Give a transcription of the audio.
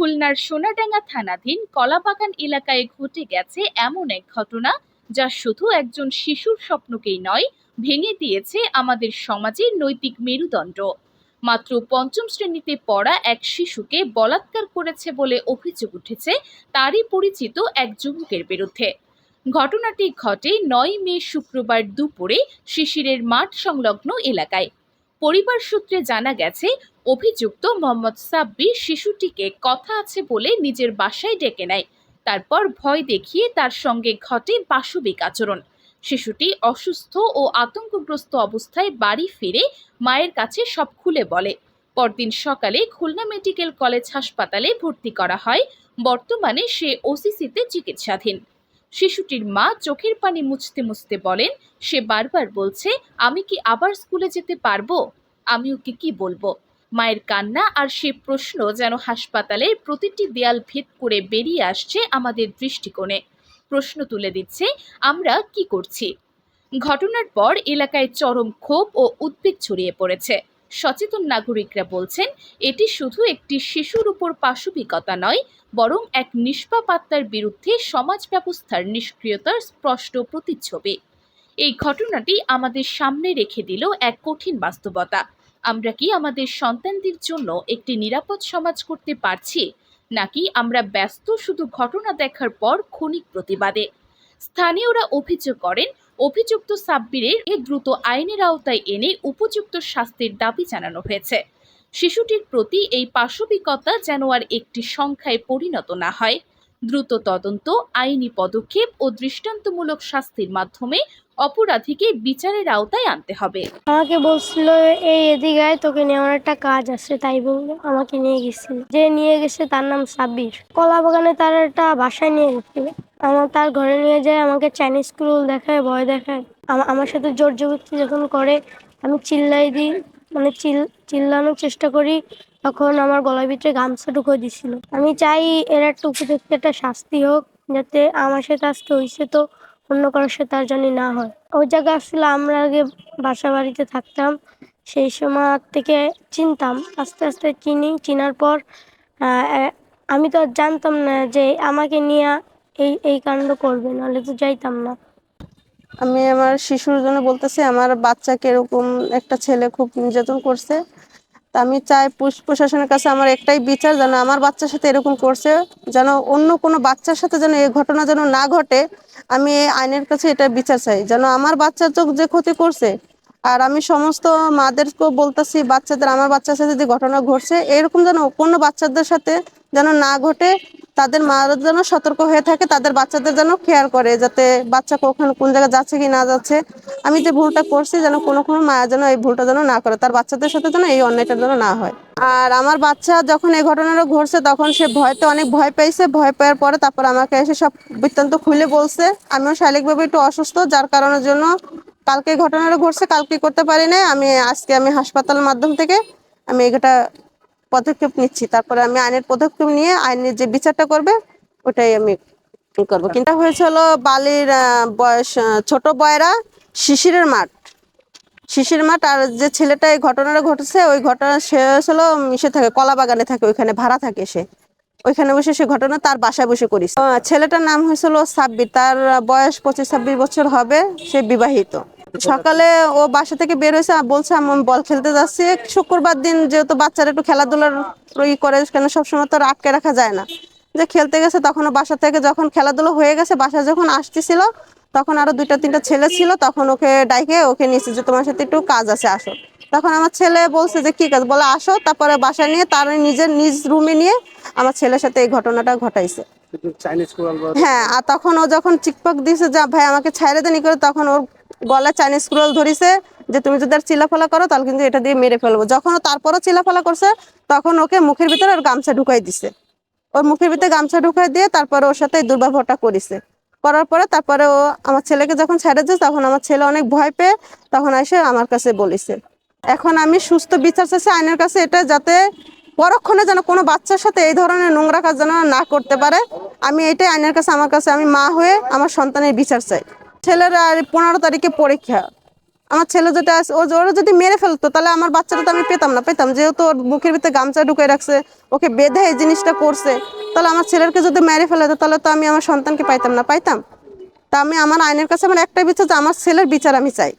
খুলনার সোনাডাঙ্গা থানাধীন কলাবাগান এলাকায় ঘটে গেছে এমন এক ঘটনা যা শুধু একজন শিশুর স্বপ্নকেই নয়, ভেঙে দিয়েছে আমাদের সমাজের নৈতিক মেরুদণ্ড। মাত্র পঞ্চম শ্রেণীতে পড়া এক শিশুকে বলাৎকার করেছে বলে অভিযোগ উঠেছে তারই পরিচিত এক যুবকের বিরুদ্ধে। ঘটনাটি ঘটে নয় মে শুক্রবার দুপুরে শিশিরের মাঠ সংলগ্ন এলাকায়। পরিবার সূত্রে জানা গেছে, অভিযুক্ত মোহাম্মদ সাব্বির শিশুটিকে কথা আছে বলে নিজের বাসায় ডেকে নেয়। তারপর ভয় দেখিয়ে তার সঙ্গে ঘটে পাশবিক আচরণ। শিশুটি অসুস্থ ও আতঙ্কগ্রস্ত অবস্থায় বাড়ি ফিরে মায়ের কাছে সব খুলে বলে। পরদিন সকালে খুলনা মেডিকেল কলেজ হাসপাতালে ভর্তি করা হয়। বর্তমানে সে ওসিসিতে চিকিৎসাধীন। শিশুটির মা চোখের পানি মুছতে মুছতে বলেন, সে বারবার বলছে, আমি কি আবার স্কুলে যেতে পারব? আমি ওকে কি বলব? মায়ের কান্না আর সে প্রশ্ন যেন হাসপাতালের প্রতিটি দেয়াল ভেদ করে বেরিয়ে আসছে আমাদের দৃষ্টিকোণে। প্রশ্ন তুলে দিচ্ছে, আমরা কি করছি? ঘটনার পর এলাকায় চরম ক্ষোভ ও উদ্বেগ ছড়িয়ে পড়েছে। সচেতন নাগরিকরা বলছেন, এটি শুধু একটি শিশুর উপর পাশবিকতা নয়, বরং এক নিষ্পাপ আত্মার বিরুদ্ধে সমাজ ব্যবস্থার নিষ্ক্রিয়তার স্পষ্ট প্রতিচ্ছবি। এই ঘটনাটি আমাদের সামনে রেখে দিল এক কঠিন বাস্তবতা। আমরা কি আমাদের সন্তানদের জন্য একটি নিরাপদ সমাজ করতে পারছি, নাকি আমরা ব্যস্ত শুধু ঘটনা দেখার পর ক্ষণিক প্রতিবাদে? স্থানীয়রা অভিযোগ করেন অভিযুক্ত সাব্বিরের এ দ্রুত আইনের আওতায় এনে উপযুক্ত শাস্তির দাবি জানানো হয়েছে। শিশুটির প্রতি এই পাশবিকতা যেন আর একটি সংখ্যায় পরিণত না হয়। দ্রুত তদন্ত, আইনি পদক্ষেপ ও দৃষ্টান্তমূলক শাস্তির মাধ্যমে অপরাধীকে বিচারের আওতায় আনতে হবে। আমাকে বলছিল, এই এদিকে তোকে আমার একটা কাজ আছে, তাই বলল, আমাকে নিয়ে গেছিল। যে নিয়ে গেছে তার নাম সাব্বির। কলা বাগানে তার একটা বাসায় নিয়ে গেছিল। আমার তার ঘরে নিয়ে যায়, আমাকে চাইনিজ স্কুল দেখায়, ভয় দেখায়। আমা- আমার সাথে জোর জবরদস্তি যখন করে, আমি চিল্লাই দিই মানে চিল, চিল্লানোর চেষ্টা করি, তখন আমার গলার ভিতরে গামছা ঢুকিয়ে দিছিল। আমি চাই এর একটা উপযুক্ত একটা শাস্তি হোক, যাতে আমার সাথে আজকে হয়েছে তো অন্য কারোর সাথে তার জন্য না হয়। ওই জায়গায় আসলে আমরা আগে বাসা বাড়িতে থাকতাম, সেই সময় থেকে চিনতাম, আস্তে আস্তে চিনি, চিনার পর আমি তো জানতাম না যে আমাকে নিয়ে এই এই কাণ্ড করবে, নাহলে তো যাইতাম না। আমি আমার শিশুর জন্য বলতেছি, আমার বাচ্চাকে এরকম একটা ছেলে খুব নির্যাতন করছে। তা আমি চাই পুশ- প্রশাসনের কাছে আমার একটাই বিচার, যেন আমার বাচ্চার সাথে এরকম করছে, যেন অন্য কোনো বাচ্চার সাথে যেন এই ঘটনা যেন না ঘটে। আমি এই আইনের কাছে এটা বিচার চাই, যেন আমার বাচ্চার চোখ যে ক্ষতি করছে, আর আমি সমস্ত মাদেরকেও বলতেছি, বাচ্চাদের, আমার বাচ্চার সাথে যে ঘটনা ঘটছে, এরকম যেন কোনো বাচ্চাদের সাথে যেন না ঘটে তাদের মারা যেন সতর্ক হয়ে থাকে, তাদের বাচ্চাদের যেন কেয়ার করে যাতে বাচ্চা কখন কোন জায়গায় যাচ্ছে কি না যাচ্ছে। আমি যে ভুলটা করছি যেন কোনো কোনো মা যেন এই ভুলটা যেন না করে, তার বাচ্চাদের সাথে যেন এই অন্যায়টা যেন না হয়। আর আমার বাচ্চা যখন এই ঘটনাটা ঘটছে তখন সে ভয়তে অনেক ভয় পেয়েছে, ভয় পাওয়ার পরে তারপর আমাকে এসে সব বৃত্তান্ত খুলে বলছে। আমিও শারীরিকভাবে একটু অসুস্থ, যার কারণের জন্য কালকে ঘটনাটা ঘটছে, কালকে করতে পারি না আমি আজকে আমি হাসপাতালের মাধ্যম থেকে আমি এটা পদক্ষেপ নিচ্ছি। তারপরে আমি আইনের পদক্ষেপ নিয়ে আইনের যে বিচারটা করবে ওটাই আমি করব। কিন্তু হয়েছে হলো বালির বয়স ছোট বয়রা শিশিরের মাঠ। শিশির মাঠ আর যে ছেলেটা এই ঘটনাটা ঘটেছে ওই ঘটনা সে হলো মিশে থাকে কলা বাগানে থাকে ওইখানে ভাড়া থাকে সে। ওইখানে বসে সে ঘটনা তার বাসায় বসে করিস। ছেলেটার নাম হয়েছিল সাব্বির। তার বয়স পঁচিশ ছাব্বিশ বছর হবে সে বিবাহিত। সকালে ও বাসা থেকে বের হয়েছে আর বলছে আমি বল খেলতে যাচ্ছি। শুক্রবার দিন যেহেতু বাচ্চারা একটু খেলাধুলার ই করে কেন সবসময় তো আটকে রাখা যায় না। যে খেলতে গেছে তখন ও বাসা থেকে যখন খেলাধুলো হয়ে গেছে বাসা যখন আসতেছিল তখন আরও দুইটা তিনটা ছেলে ছিল তখন ওকে ডাইকে ওকে নিয়েছে যে তোমার সাথে একটু কাজ আছে আসো। তখন আমার ছেলে বলছে যে কি কাজ? বলে আসো। তারপরে বাসায় নিয়ে তার নিজের নিজ রুমে নিয়ে আমার ছেলের সাথে এই ঘটনাটা ঘটাইছে। হ্যাঁ আর তখন ও যখন চিকপক দিয়েছে যা ভাই আমাকে ছাইরে দেনি করে তখন ওর গলায় চাইনিজ স্ক্রোল ধরিছে যে তুমি যদি আর চিলাফালা করো, তাহলে কিন্তু এটা দিয়ে মেরে ফেলব। যখন তারপরও চিলাফালা করছে, তখন ওকে মুখের ভিতরে ওর গামছা ঢুকাই দিছে। ওর মুখের ভিতরে গামছা ঢুকাই দিয়ে তারপরে ওর সাথে দুর্ব্যবহারটা করেছে। করার পরে তারপরে ও আমার ছেলেকে যখন ছেড়ে দিয়েছে, তখন আমার ছেলে অনেক ভয় পেয়ে তখন এসে আমার কাছে বলেছে। এখন আমি সুস্থ বিচার চাইছি আইনের কাছে এটা যাতে পরক্ষণে যেন কোনো বাচ্চার সাথে এই ধরনের নোংরা কাজ যেন না করতে পারে। আমি এটাই আইনের কাছে, আমার কাছে আমি মা হয়ে আমার সন্তানের বিচার চাই। ছেলের আর পনেরো তারিখে পরীক্ষা। আমার ছেলে যেটা আছে, ও ওরা যদি মেরে ফেলতো, তাহলে আমার বাচ্চাটা তো আমি পেতাম না, পেতাম। যেহেতু ওর মুখের ভিতরে গামছা ঢুকে রাখছে, ওকে বেঁধে এই জিনিসটা করছে, তাহলে আমার ছেলেরকে যদি মেরে ফেলাতো তাহলে তো আমি আমার সন্তানকে পাইতাম না, পাইতাম? তা আমি, আমার আইনের কাছে আমার একটাই বিচার যে আমার ছেলের বিচার আমি চাই।